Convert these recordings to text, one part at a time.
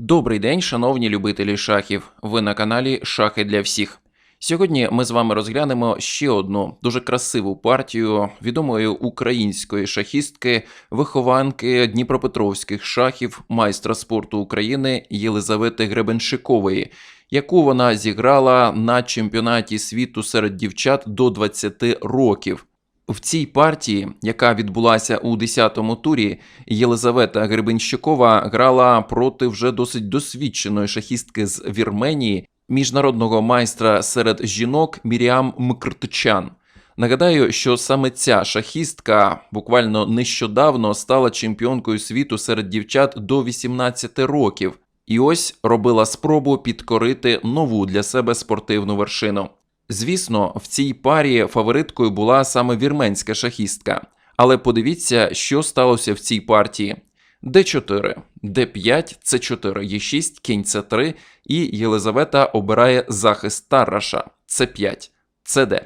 Добрий день, шановні любителі шахів. Ви на каналі Шахи для всіх. Сьогодні ми з вами розглянемо ще одну дуже красиву партію відомої української шахістки, вихованки Дніпропетровських шахів, майстра спорту України Єлизавети Гребеншикової, яку вона зіграла на чемпіонаті світу серед дівчат до 20 років. В цій партії, яка відбулася у 10-му турі, Єлизавета Гребенщикова грала проти вже досить досвідченої шахістки з Вірменії, міжнародного майстра серед жінок Міріам Мкртчан. Нагадаю, що саме ця шахістка буквально нещодавно стала чемпіонкою світу серед дівчат до 18 років, і ось робила спробу підкорити нову для себе спортивну вершину. Звісно, в цій парі фавориткою була саме вірменська шахістка. Але подивіться, що сталося в цій партії: Д4, Д5, С4, Е6, кінь С3, і Єлизавета обирає захист Тарраша С5, ЦД.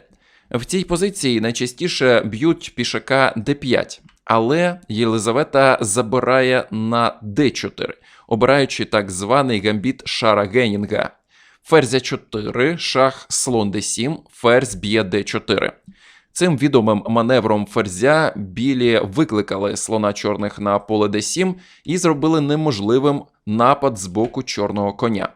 В цій позиції найчастіше б'ють пішака Д5, але Єлизавета забирає на Д4, обираючи так званий гамбіт Шара Генінга. Ферзя 4, шах, слон d7, ферзь б'є d4. Цим відомим маневром ферзя білі викликали слона чорних на поле d7 і зробили неможливим напад з боку чорного коня.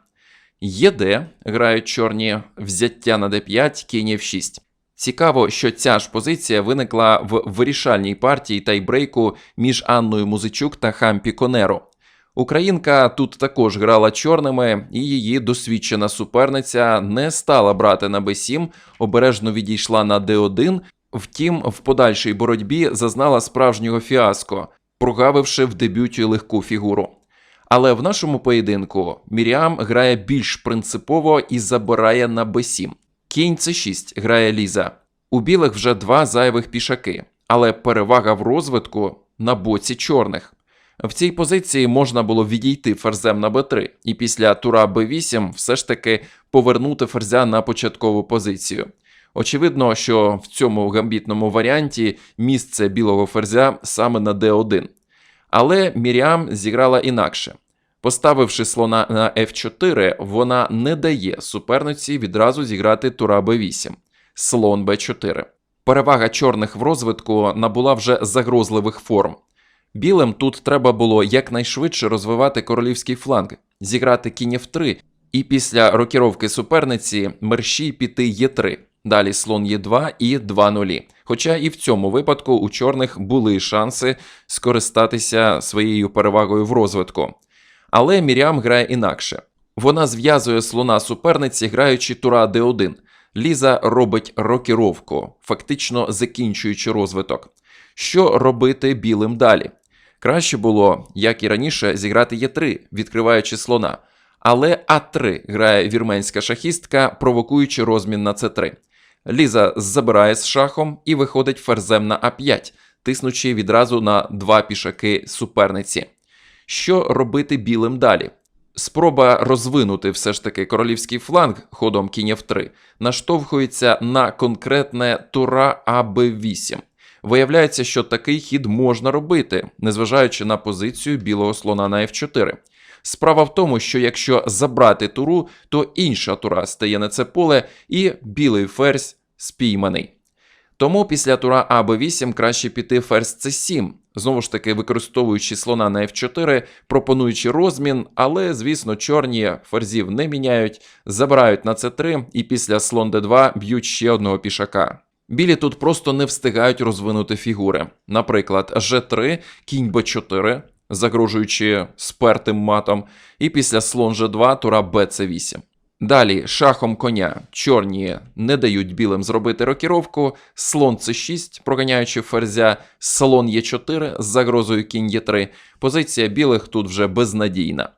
ЄД грають чорні взяття на d5, кінь f6. Цікаво, що ця ж позиція виникла в вирішальній партії тайбрейку між Анною Музичук та Хампі Конеро. Українка тут також грала чорними, і її досвідчена суперниця не стала брати на Б7, обережно відійшла на Д1. Втім, в подальшій боротьбі зазнала справжнього фіаско, прогавивши в дебюті легку фігуру. Але в нашому поєдинку Міріам грає більш принципово і забирає на Б7. Кінь С6 грає Ліза. У білих вже два зайвих пішаки, але перевага в розвитку на боці чорних. В цій позиції можна було відійти ферзем на b3, і після тура b8 все ж таки повернути ферзя на початкову позицію. Очевидно, що в цьому гамбітному варіанті місце білого ферзя саме на d1. Але Міріам зіграла інакше. Поставивши слона на f4, вона не дає суперниці відразу зіграти тура b8, слон b4. Перевага чорних в розвитку набула вже загрозливих форм. Білим тут треба було якнайшвидше розвивати королівський фланг, зіграти кінь f3 і після рокіровки суперниці мерщій піти Е3. Далі слон Е2 і 2 нулі. Хоча і в цьому випадку у чорних були шанси скористатися своєю перевагою в розвитку. Але Міріам грає інакше. Вона зв'язує слона суперниці, граючи тура d1. Ліза робить рокіровку, фактично закінчуючи розвиток. Що робити білим далі? Краще було, як і раніше, зіграти Е3, відкриваючи слона. Але А3 грає вірменська шахістка, провокуючи розмін на С3. Ліза забирає з шахом і виходить ферзем на А5, тиснучи відразу на два пішаки суперниці. Що робити білим далі? Спроба розвинути все ж таки королівський фланг ходом кінь F3 наштовхується на конкретне тура АБ8. Виявляється, що такий хід можна робити, незважаючи на позицію білого слона на f4. Справа в тому, що якщо забрати туру, то інша тура стає на це поле, і білий ферзь спійманий. Тому після тура АБ8 краще піти ферзь С7, знову ж таки використовуючи слона на f4, пропонуючи розмін, але, звісно, чорні ферзів не міняють, забирають на С3 і після слон d2 б'ють ще одного пішака. Білі тут просто не встигають розвинути фігури. Наприклад, G3, кінь b4, загрожуючи спертим матом, і після слон G2 тура bc8. Далі шахом коня чорні не дають білим зробити рокіровку, слон c6, проганяючи ферзя, слон Е4 з загрозою кінь Е3. Позиція білих тут вже безнадійна.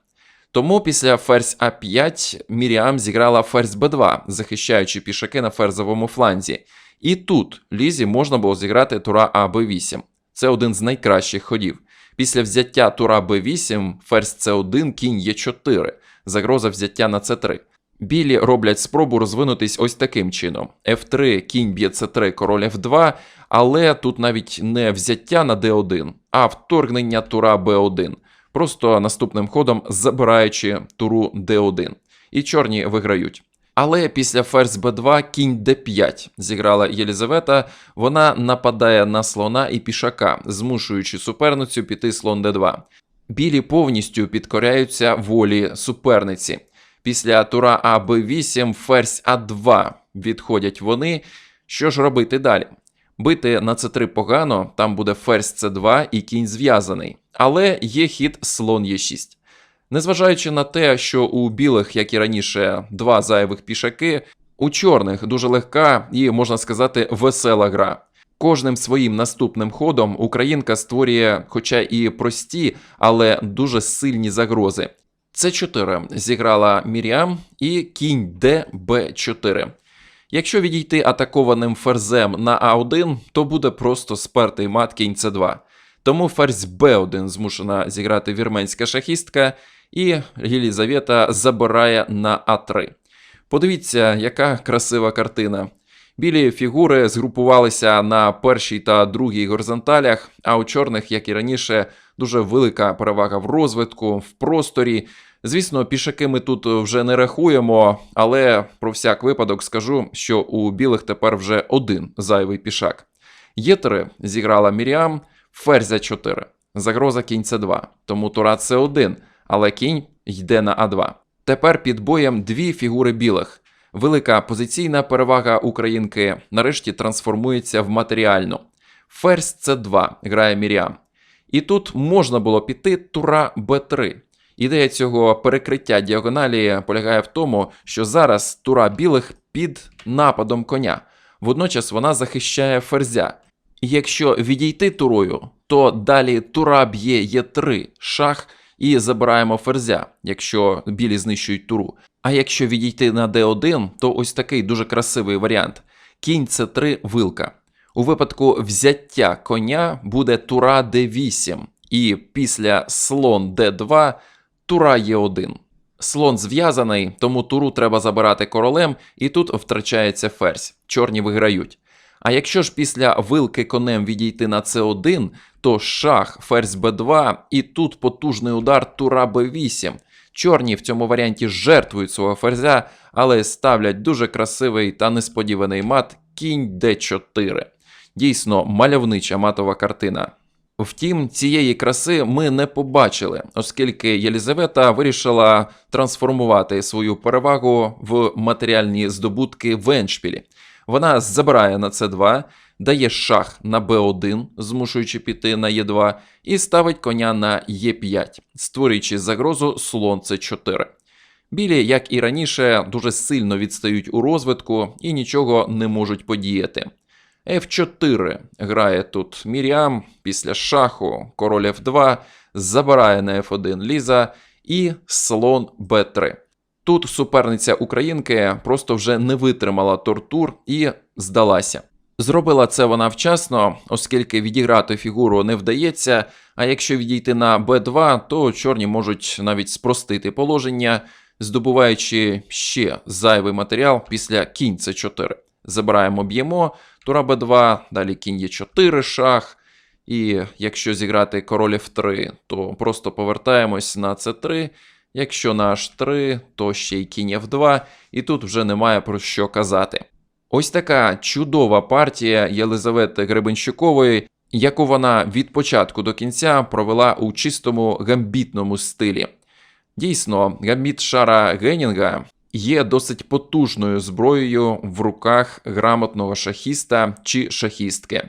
Тому після ферзь А5 Міріам зіграла ферзь Б2, захищаючи пішаки на ферзовому фланзі. І тут Лізі можна було зіграти тура АБ8. Це один з найкращих ходів. Після взяття тура Б8, ферзь С1, кінь Е4, загроза взяття на С3. Білі роблять спробу розвинутись ось таким чином: F3, кінь б'є С3, король F2, але тут навіть не взяття на d1, а вторгнення тура b1. просто наступним ходом забираючи туру d1. І чорні виграють. Але після ферзь b2 кінь d5 зіграла Єлізавета. Вона нападає на слона і пішака, змушуючи суперницю піти слон d2. Білі повністю підкоряються волі суперниці. Після тура А Б8, ферзь А2 відходять вони. Що ж робити далі? Бити на С3 погано, там буде ферзь С2 і кінь зв'язаний. Але є хід слон Е6. Незважаючи на те, що у білих, як і раніше, два зайвих пішаки, у чорних дуже легка і, можна сказати, весела гра. Кожним своїм наступним ходом Українка створює, хоча і прості, але дуже сильні загрози. С4 зіграла Міріам і кінь Д Б4. Якщо відійти атакованим ферзем на А1, то буде просто спертий мат кінь С2. Тому ферзь Б1 змушена зіграти вірменська шахістка, і Єлізавета забирає на А3. Подивіться, яка красива картина. Білі фігури згрупувалися на першій та другій горизонталях, а у чорних, як і раніше, дуже велика перевага в розвитку, в просторі. Звісно, пішаки ми тут вже не рахуємо, але про всяк випадок скажу, що у білих тепер вже один зайвий пішак. Є3 зіграла Міріам, ферзя 4. Загроза кінь С2, тому тура С1, але кінь йде на А2. Тепер під боєм дві фігури білих. Велика позиційна перевага українки нарешті трансформується в матеріальну. Ферзь С2 грає Міріам. І тут можна було піти тура Б3. Ідея цього перекриття діагоналі полягає в тому, що зараз тура білих під нападом коня. Водночас вона захищає ферзя. І Якщо відійти турою, то далі тура б'є Є3 шах і забираємо ферзя, якщо білі знищують туру. А якщо відійти на d1, то ось такий дуже красивий варіант. Кінь c3 вилка. У випадку взяття коня буде тура d8, і після слон d2 тура Е1. Слон зв'язаний, тому туру треба забирати королем, і тут втрачається ферзь. Чорні виграють. А якщо ж після вилки конем відійти на С1, то шах, ферзь Б2, і тут потужний удар тура Б8. Чорні в цьому варіанті жертвують свого ферзя, але ставлять дуже красивий та несподіваний мат кінь Д4. Дійсно, мальовнича матова картина. Втім, цієї краси ми не побачили, оскільки Єлізавета вирішила трансформувати свою перевагу в матеріальні здобутки в Еншпілі. Вона забирає на С2, дає шах на Б1, змушуючи піти на Е2, і ставить коня на Е5, створюючи загрозу слон С4. Білі, як і раніше, дуже сильно відстають у розвитку і нічого не можуть подіяти. F4 грає тут Міріам після шаху, король F2, забирає на F1 Ліза і слон Б3. Тут суперниця українки просто вже не витримала тортур і здалася. Зробила це вона вчасно, оскільки відіграти фігуру не вдається. А якщо відійти на Б2, то чорні можуть навіть спростити положення, здобуваючи ще зайвий матеріал після кінь С4. Забираємо б'ємо, тура Б2, далі кінь Е4 шах. І якщо зіграти король F3, то просто повертаємось на С3. Якщо на H3, то ще й кінь F2, і тут вже немає про що казати. Ось така чудова партія Єлизавети Гребенщикової, яку вона від початку до кінця провела у чистому гамбітному стилі. Дійсно, гамбіт Шара Генінга є досить потужною зброєю в руках грамотного шахіста чи шахістки.